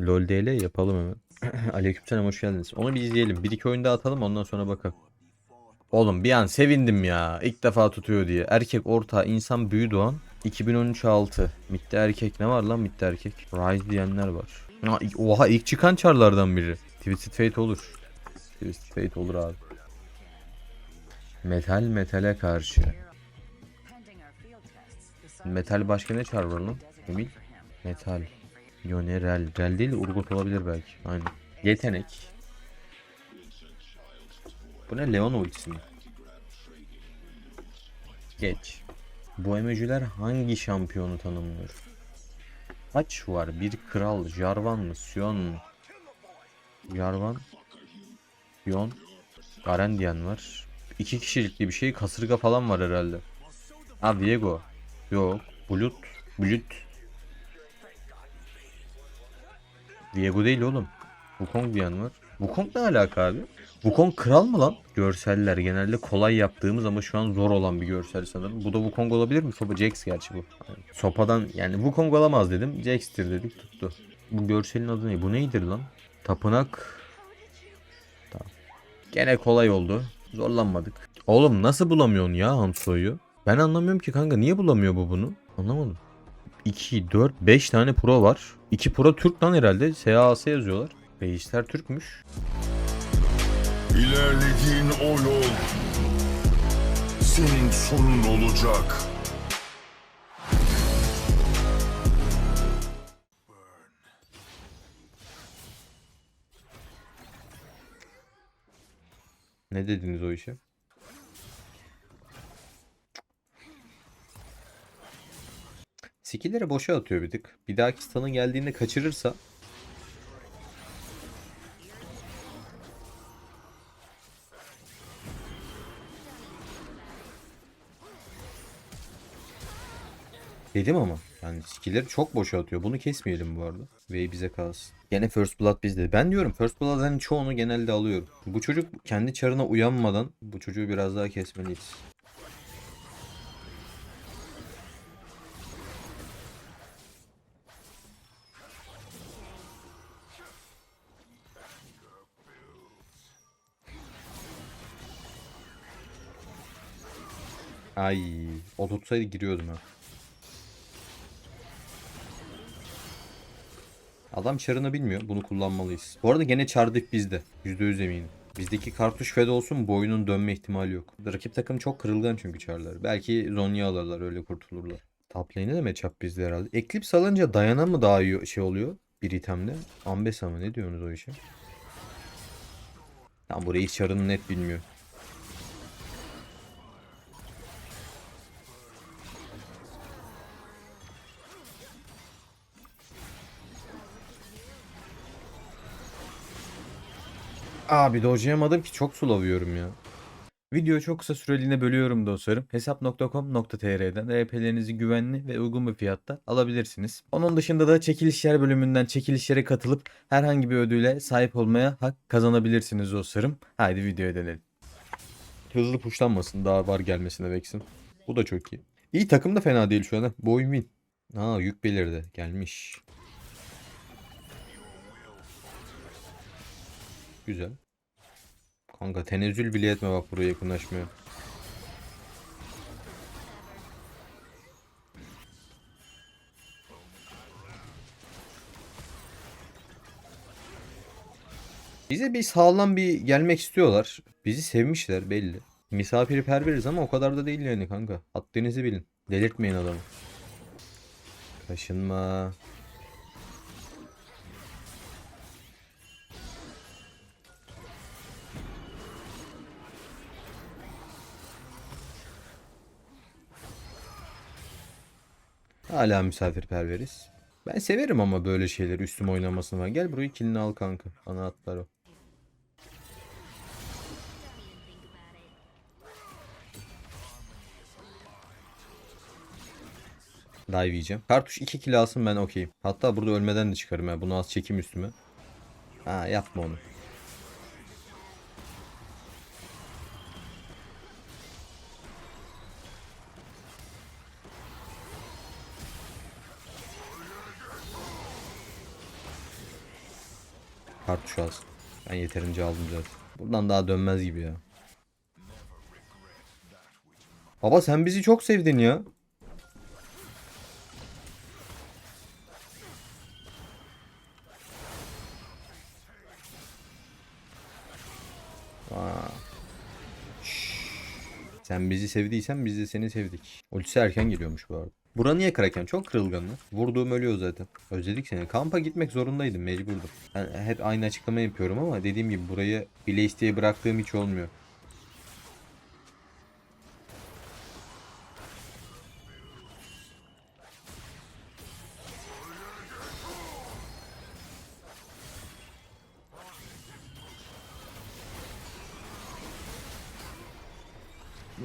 LoL DL yapalım hemen. Aleykümselam hoş geldiniz. Onu bir izleyelim. Bir iki oyun daha atalım ondan sonra bakalım. Oğlum bir an sevindim ya. İlk defa tutuyor diye. Erkek orta insan büyü doğan 2013 6. Mitte erkek ne var lan mitte erkek? Rise diyenler var. Oha ilk çıkan çarlardan biri. Twisted Fate olur. Twisted Fate olur abi. Metal metale karşı. Metal başka ne çar var lan? Emil? Metal. Yone rel. Rel değil de Urgot olabilir belki. Aynen. Yetenek. Bu ne Leon ultisi mi? Geç. Bu emojiler hangi şampiyonu tanımlıyor? Kaç var? Bir kral, Jarvan mı? Sion mu? Jarvan, Sion, Garen diyen var. İki kişilikli bir şey. Kasırga falan var herhalde. Ha Viego. Yok. Bulut. Bulut. Viego değil oğlum. Wukong diyen var. Wukong ne alaka abi? Wukong kral mı lan? Görseller genelde kolay yaptığımız ama şu an zor olan bir görsel sanırım. Bu da Wukong olabilir mi? Sopa Jax gerçi bu. Sopadan yani Wukong olamaz dedim. Jax'tir dedik tuttu. Bu görselin adı ne? Bu neydir lan? Tapınak. Tamam. Gene kolay oldu. Zorlanmadık. Oğlum nasıl bulamıyorsun ya Hanso'yu? Ben anlamıyorum ki kanka. Niye bulamıyor bu bunu? Anlamadım. 2, 4, 5 tane pro var. 2 pro Türk lan herhalde. SAS yazıyorlar. Reisler Türkmüş. İlerlediğin o yol senin sonun olacak. Ne dediniz o işe? Skill'leri boşa atıyor bir tık. Bir dahaki stun'ın geldiğinde kaçırırsa Dedim ama yani skill'leri çok boşa atıyor. Bunu kesmeyelim bu arada. Ve bize kalsın. Gene First Blood bizde. Ben diyorum First Blood'ların çoğunu genelde alıyorum. Bu çocuk kendi çarına uyanmadan bu çocuğu biraz daha kesmeliyiz. Ay, o tutsaydı giriyordum ha. Adam çarını bilmiyor. Bunu kullanmalıyız. Bu arada gene çardık bizde. %100 eminim. Bizdeki kartuş fed olsun bu oyunun dönme ihtimali yok. Rakip takım çok kırılgan çünkü çarları. Belki Zonya alırlar öyle kurtulurlar. Top lane'e de matchup bizde herhalde. Eclipse alınca Dayana mı daha iyi şey oluyor? Bir itemde. Ambessa mı? Ne diyorsunuz o işe? Tam burayı çarını net bilmiyor. Abi dojlayamadım ki çok sulavıyorum ya. Videoyu çok kısa süreliğine bölüyorum dostlarım. Hesap.com.tr'den RP'lerinizi güvenli ve uygun bir fiyatta alabilirsiniz. Onun dışında da çekilişler bölümünden çekilişlere katılıp herhangi bir ödüle sahip olmaya hak kazanabilirsiniz dostlarım. Haydi videoya dönelim. Hızlı puşlanmasın daha var gelmesine beksin. Bu da çok iyi. İyi takım da fena değil şu anda. Bu oyun win. Aa yük belirdi. Gelmiş. Güzel. Kanka tenezzül bile etme bak buraya yakınlaşmıyor. Bize bir sağlam bir gelmek istiyorlar. Bizi sevmişler belli. Misafirperveriz ama o kadar da değil yani kanka. Haddinizi bilin. Delirtmeyin adamı. Kaşınma. Hala misafirperveriz. Ben severim ama böyle şeyleri üstüme oynamasını var. Gel burayı kilini al kanka. Ana o. Dive yiyeceğim. Kartuş 2 kill alsın ben okeyim. Hatta burada ölmeden de çıkarım ya. Bunu az çekim üstüme. Ha yapma onu. Kartuş alsın. Ben yeterince aldım zaten. Buradan daha dönmez gibi ya. Baba sen bizi çok sevdin ya. Sen bizi sevdiysen biz de seni sevdik. Ultisi erken geliyormuş bu arada. Bura niye Kraken? Çok kırılgan lan. Vurduğum ölüyor zaten. Özledik seni. Kampa gitmek zorundaydım. Mecburdum. Ben hep aynı açıklama yapıyorum ama dediğim gibi burayı bile isteye bıraktığım hiç olmuyor.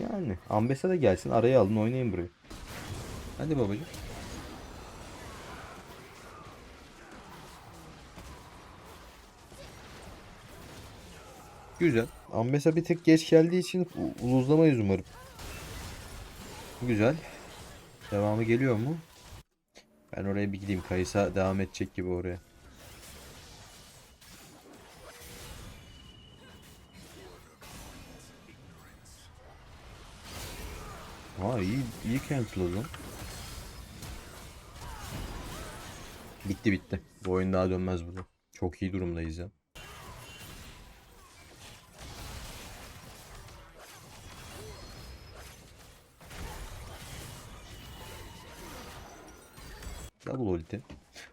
Yani Ambesa da gelsin araya alın oynayın burayı. Hadi babacığım. Güzel. Ambesa bir tek geç geldiği için u- uluzlamayız umarım. Güzel. Devamı geliyor mu? Ben oraya bir gideyim. Kayısa devam edecek gibi oraya. Aa iyi iyi cancel Bitti bitti. Bu oyun daha dönmez burada. Çok iyi durumdayız ya. Double ulti.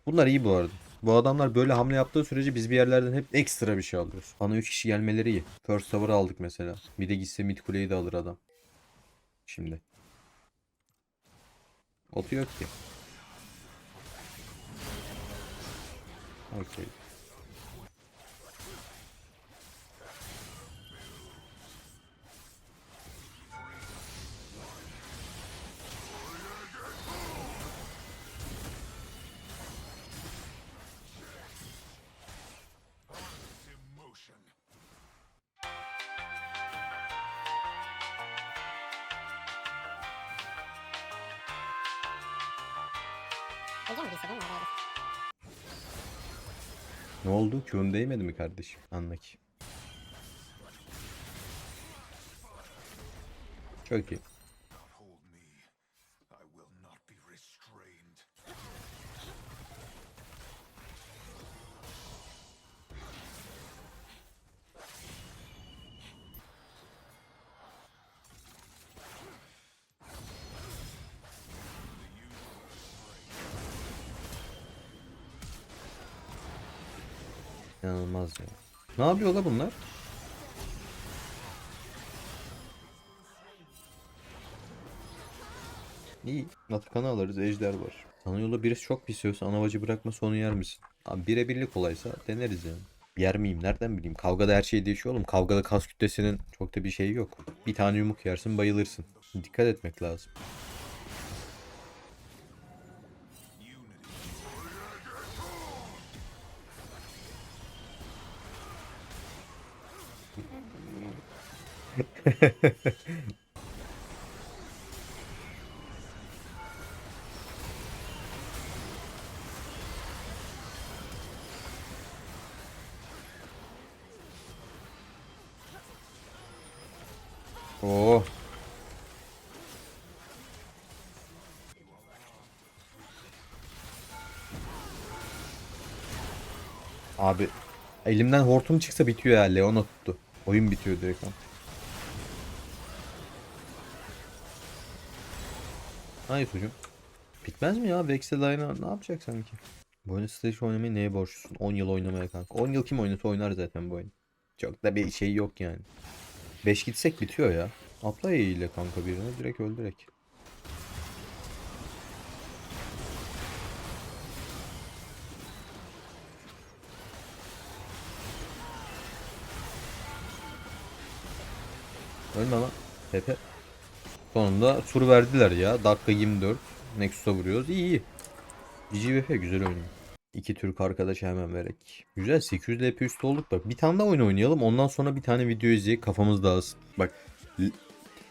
Bunlar iyi bu arada. Bu adamlar böyle hamle yaptığı sürece biz bir yerlerden hep ekstra bir şey alıyoruz. Bana 3 kişi gelmeleri iyi. First Tower'ı aldık mesela. Bir de gitse mid kuleyi de alır adam. Şimdi. Otu yok ki. Okay. Oldu? Q'un değmedi mi kardeşim? Anla ki. Çok iyi. İnanılmaz ya. Ne yapıyor la bunlar? İyi. Atakan'ı alırız. Ejder var. Sana yola birisi çok pis yiyorsa anavacı bırakma sonu yer misin? Abi birebirlik olaysa deneriz yani. Yer miyim? Nereden bileyim? Kavgada her şey değişiyor oğlum. Kavgada kas kütlesinin çok da bir şeyi yok. Bir tane yumruk yersin bayılırsın. Dikkat etmek lazım. Oo. Abi elimden hortum çıksa bitiyor ya. Leona tuttu. Oyun bitiyor direkt. Hayır hocam. Bitmez mi ya? Vex'e Line'a ne yapacak sanki? Bu oyunu strateji oynamayı neye borçlusun? 10 yıl oynamaya kanka. 10 yıl kim oynasa oynar zaten bu oyunu. Çok da bir şey yok yani. 5 gitsek bitiyor ya. Atla ile kanka birini direkt öldürek. Ölme lan. Pepe. Sonunda tur verdiler ya. Dakika 24. Nexus'a vuruyoruz. İyi iyi. GGVF güzel oynuyor. İki Türk arkadaş hemen verek. Güzel 800 LP üstü olduk bak. Bir tane daha oyun oynayalım. Ondan sonra bir tane video izleyip kafamız dağılsın. Bak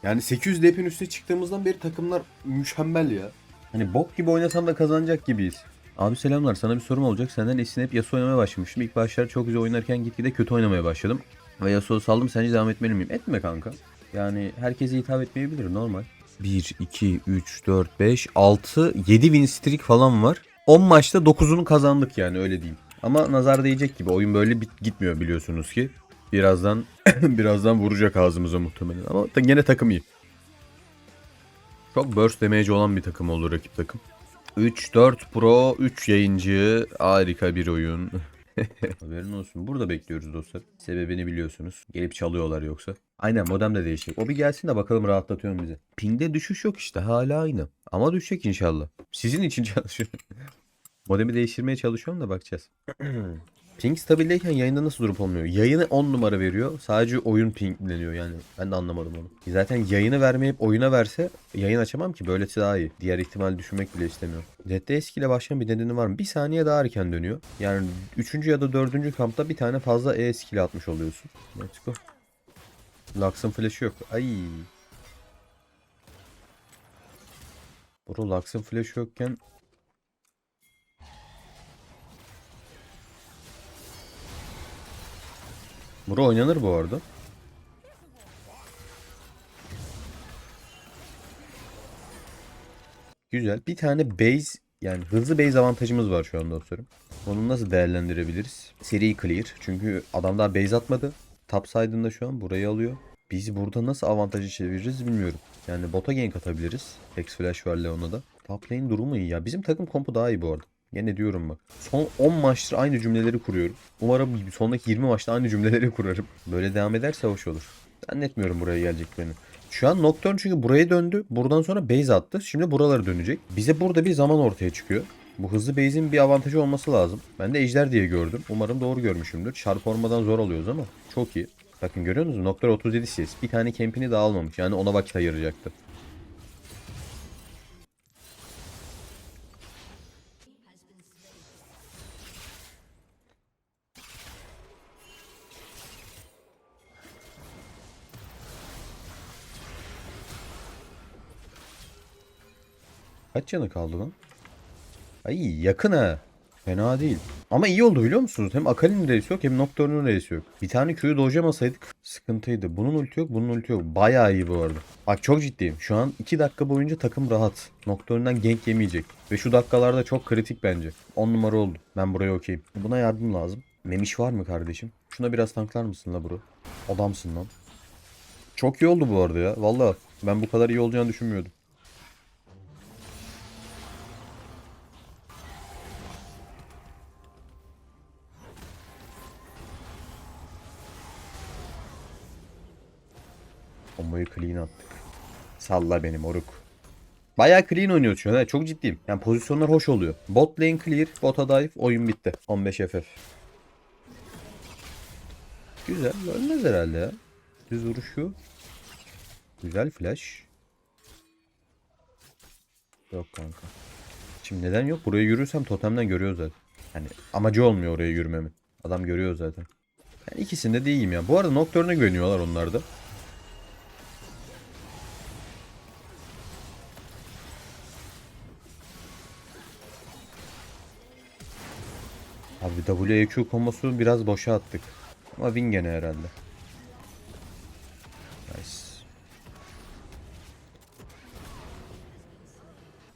yani 800 DP'nin üstüne çıktığımızdan beri takımlar mükemmel ya. Hani bok gibi oynasam da kazanacak gibiyiz. Abi selamlar sana bir sorum olacak. Senden esinip Yasuo oynamaya başlamıştım. İlk başlar çok güzel oynarken gitgide kötü oynamaya başladım. Ve Yasuo saldım sence devam etmeli miyim? Etme kanka. Yani herkese hitap etmeyebilir normal. 1, 2, 3, 4, 5, 6, 7 win streak falan var. 10 maçta 9'unu kazandık yani öyle diyeyim. Ama nazar değecek gibi oyun böyle bit- gitmiyor biliyorsunuz ki. Birazdan birazdan vuracak ağzımıza muhtemelen ama gene takım iyi. Çok burst damage olan bir takım oldu rakip takım. 3-4 Pro, 3 yayıncı. Harika bir oyun. Haberin olsun. Burada bekliyoruz dostlar. Sebebini biliyorsunuz. Gelip çalıyorlar yoksa. Aynen modem de değişecek. O bir gelsin de bakalım rahatlatıyor mu bizi. Pingde düşüş yok işte. Hala aynı. Ama düşecek inşallah. Sizin için çalışıyorum. Modemi değiştirmeye çalışıyorum da bakacağız. Ping stabildeyken yayında nasıl durup olmuyor? Yayını 10 numara veriyor. Sadece oyun pingleniyor yani. Ben de anlamadım onu. Zaten yayını vermeyip oyuna verse yayın açamam ki. Böylesi daha iyi. Diğer ihtimal düşünmek bile istemiyorum. Zed'de eskiyle başlayan bir nedeni var mı? Bir saniye daha erken dönüyor. Yani 3. ya da 4. kampta bir tane fazla E skill atmış oluyorsun. Let's go. Lux'ın flash'ı yok. Ay. Bro Lux'ın flash'ı yokken Bura oynanır bu arada. Güzel. Bir tane base yani hızlı base avantajımız var şu an dostlarım. Onu nasıl değerlendirebiliriz? Seri clear. Çünkü adam daha base atmadı. Top side'ında şu an burayı alıyor. Biz burada nasıl avantajı çeviririz bilmiyorum. Yani bota gank atabiliriz. X flash var Leon'a da. Top lane durumu iyi ya. Bizim takım kompu daha iyi bu arada. Gene diyorum bak. Son 10 maçtır aynı cümleleri kuruyorum. Umarım sonraki 20 maçta aynı cümleleri kurarım. Böyle devam ederse hoş olur. Zannetmiyorum buraya gelecek beni. Şu an Nocturne çünkü buraya döndü. Buradan sonra base attı. Şimdi buralara dönecek. Bize burada bir zaman ortaya çıkıyor. Bu hızlı base'in bir avantajı olması lazım. Ben de ejder diye gördüm. Umarım doğru görmüşümdür. Çarp olmadan zor alıyoruz ama çok iyi. Bakın görüyor musunuz? Nocturne 37 CS. Bir tane campini daha almamış. Yani ona vakit ayıracaktı. Kaç canı kaldı lan? Ay yakın ha. Fena değil. Ama iyi oldu biliyor musunuz? Hem Akali'nin reisi yok hem Nocturne'un reisi yok. Bir tane Q'yu dojlamasaydık sıkıntıydı. Bunun ulti yok, bunun ulti yok. Bayağı iyi bu arada. Bak çok ciddiyim. Şu an 2 dakika boyunca takım rahat. Nocturne'dan gank yemeyecek. Ve şu dakikalarda çok kritik bence. 10 numara oldu. Ben buraya okeyim. Buna yardım lazım. Memiş var mı kardeşim? Şuna biraz tanklar mısın la bro? Adamsın lan. Çok iyi oldu bu arada ya. Vallahi ben bu kadar iyi olacağını düşünmüyordum. Komboyu clean attık. Salla beni moruk. Bayağı clean oynuyor şu an. Çok ciddiyim. Yani pozisyonlar hoş oluyor. Bot lane clear, bota dive, oyun bitti. 15 FF. Güzel. Ölmez herhalde ya. Düz vuruşu. Güzel flash. Yok kanka. Şimdi neden yok? Buraya yürürsem totemden görüyor zaten. Hani amacı olmuyor oraya yürümemin. Adam görüyor zaten. Yani ikisinde de iyiyim ya. Bu arada Nocturne'a güveniyorlar onlar Abi WEQ kombosu biraz boşa attık. Ama win gene herhalde. Nice.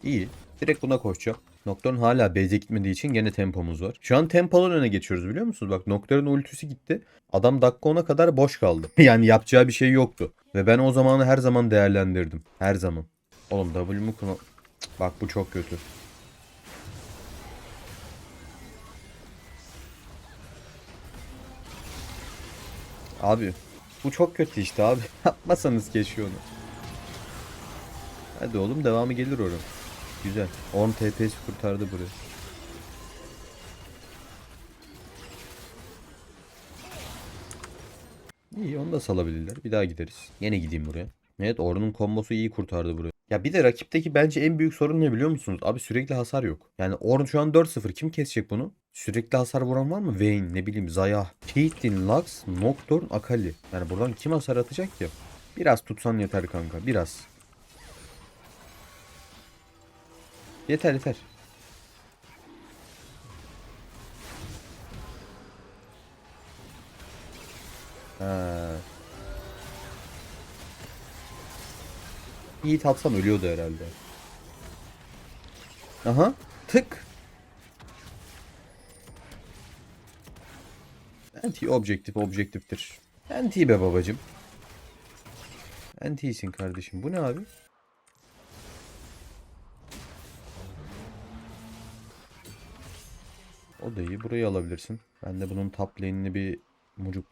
İyi. Direkt buna koşacağım. Nocturne hala base'e gitmediği için gene tempomuz var. Şu an tempodan öne geçiyoruz biliyor musunuz? Bak Nocturne ultisi gitti. Adam dakika 10'a kadar boş kaldı. yani yapacağı bir şey yoktu. Ve ben o zamanı her zaman değerlendirdim. Her zaman. Oğlum W'mu Bak bu çok kötü. Abi bu çok kötü işte abi. Yapmasanız keşke onu. Hadi oğlum devamı gelir oraya. Güzel. 10 TP'si kurtardı burayı. İyi onu da salabilirler. Bir daha gideriz. Yine gideyim buraya. Evet Ornn'un kombosu iyi kurtardı burayı. Ya bir de rakipteki bence en büyük sorun ne biliyor musunuz? Abi sürekli hasar yok. Yani Orn şu an 4-0 kim kesecek bunu? Sürekli hasar vuran var mı? Vayne ne bileyim Zayah, Caitlyn, Lux, Nocturne, Akali. Yani buradan kim hasar atacak ki? Biraz tutsan yeter kanka biraz. Yeter yeter. Ha. Yiğit atsam ölüyordu herhalde. Aha. Tık. Anti objektif objektiftir. Anti be babacım. Antisin kardeşim. Bu ne abi? O da iyi. Burayı alabilirsin. Ben de bunun top lane'ini bir mucuk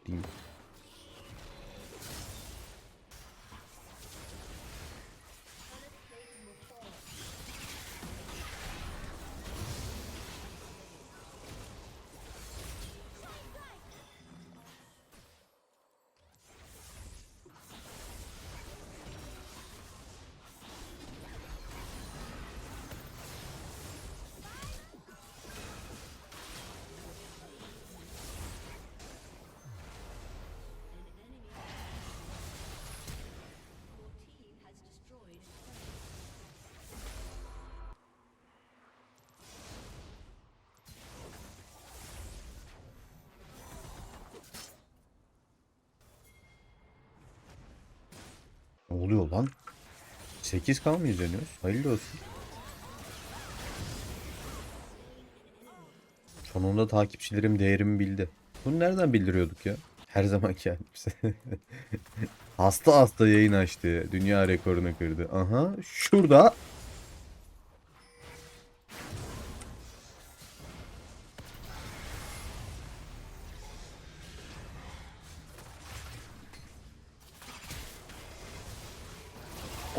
Ne oluyor lan? 8K mı izleniyoruz? Hayırlı olsun. Sonunda takipçilerim değerimi bildi. Bunu nereden bildiriyorduk ya? Her zamanki yani. hasta hasta yayın açtı. Dünya rekorunu kırdı. Aha şurada.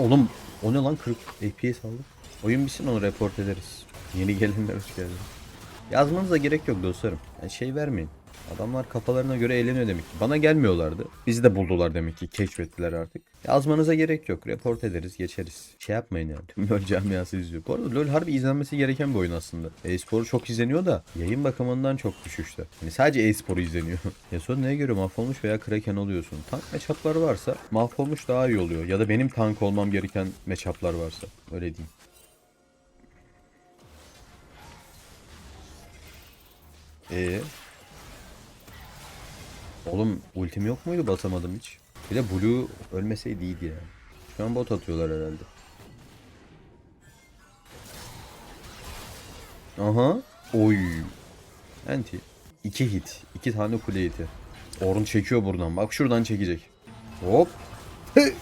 Oğlum o ne lan 40 FPS aldım. Oyun bitsin onu report ederiz. Yeni gelenler hoş geldin. Yazmanıza gerek yok dostlarım. Yani şey vermeyin. Adamlar kafalarına göre eğleniyor demek ki. Bana gelmiyorlardı. Bizi de buldular demek ki. Keşfettiler artık. Yazmanıza gerek yok. Report ederiz, geçeriz. Şey yapmayın yani. Tüm LoL camiası izliyor. Bu arada LoL harbi izlenmesi gereken bir oyun aslında. E-spor çok izleniyor da yayın bakımından çok düşüşte. Hani sadece e-spor izleniyor. Yasuo neye göre mahvolmuş veya kraken oluyorsun? Tank matchup'lar varsa mahvolmuş daha iyi oluyor. Ya da benim tank olmam gereken matchup'lar varsa. Öyle diyeyim. Ee, Oğlum ultim yok muydu basamadım hiç. Bir de Blue ölmeseydi iyiydi ya. Şu an bot atıyorlar herhalde. Aha. Oy. Anti. İki hit. iki tane kule hiti. Orun çekiyor buradan. Bak şuradan çekecek. Hop. Hı.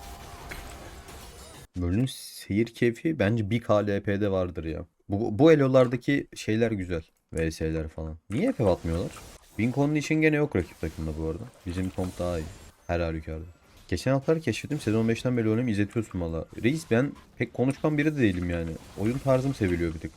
Bölün seyir keyfi bence bir KLP'de vardır ya. Bu, bu elolardaki şeyler güzel. VS'ler falan. Niye FF atmıyorlar? Wincon'un için gene yok rakip takımda bu arada. Bizim komp daha iyi. Her halükarda. Geçen haftaları keşfettim. Sezon 5'ten beri oynuyorum izletiyorsun valla. Reis ben pek konuşkan biri de değilim yani. Oyun tarzım seviliyor bir tık.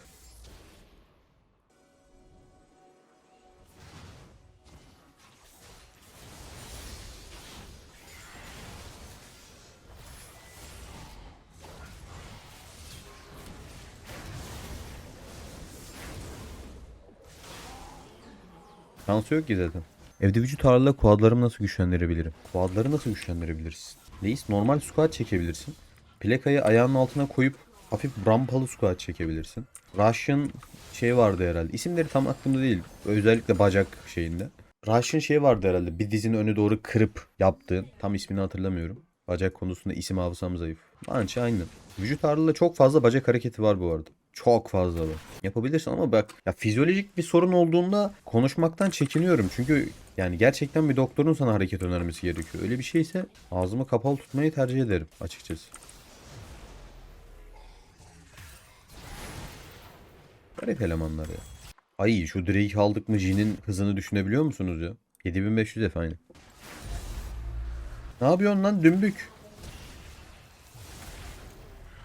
Şansı yok ki zaten. Evde vücut ağırlığıyla quadlarımı nasıl güçlendirebilirim? Quadları nasıl güçlendirebilirsin? Reis normal squat çekebilirsin. Plakayı ayağının altına koyup hafif rampalı squat çekebilirsin. Russian şey vardı herhalde. İsimleri tam aklımda değil. Özellikle bacak şeyinde. Russian şey vardı herhalde. Bir dizinin önü doğru kırıp yaptığın. Tam ismini hatırlamıyorum. Bacak konusunda isim hafızam zayıf. Bence aynı. Vücut ağırlığıyla çok fazla bacak hareketi var bu arada. Çok fazla var. Yapabilirsin ama bak ya fizyolojik bir sorun olduğunda konuşmaktan çekiniyorum. Çünkü yani gerçekten bir doktorun sana hareket önermesi gerekiyor. Öyle bir şeyse ağzımı kapalı tutmayı tercih ederim açıkçası. Garip elemanlar ya. Ay şu Drake aldık mı Jin'in hızını düşünebiliyor musunuz ya? 7500 efendim. Ne yapıyorsun lan dümbük?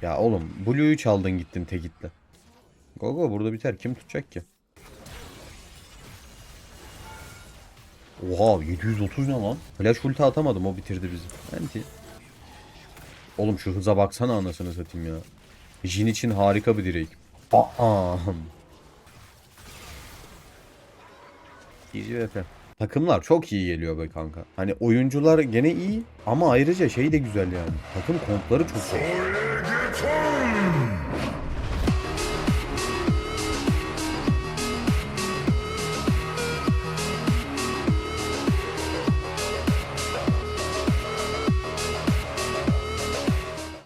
Ya oğlum Blue'yu çaldın gittin tekitle. Gogo burada biter. Kim tutacak ki? Oha 730 ne lan? Flash ulti atamadım o bitirdi bizi. Anti. Oğlum şu hıza baksana anasını satayım ya. Jin için harika bir direk. Bam. Easy VF. Takımlar çok iyi geliyor be kanka. Hani oyuncular gene iyi ama ayrıca şey de güzel yani. Takım kompları çok iyi.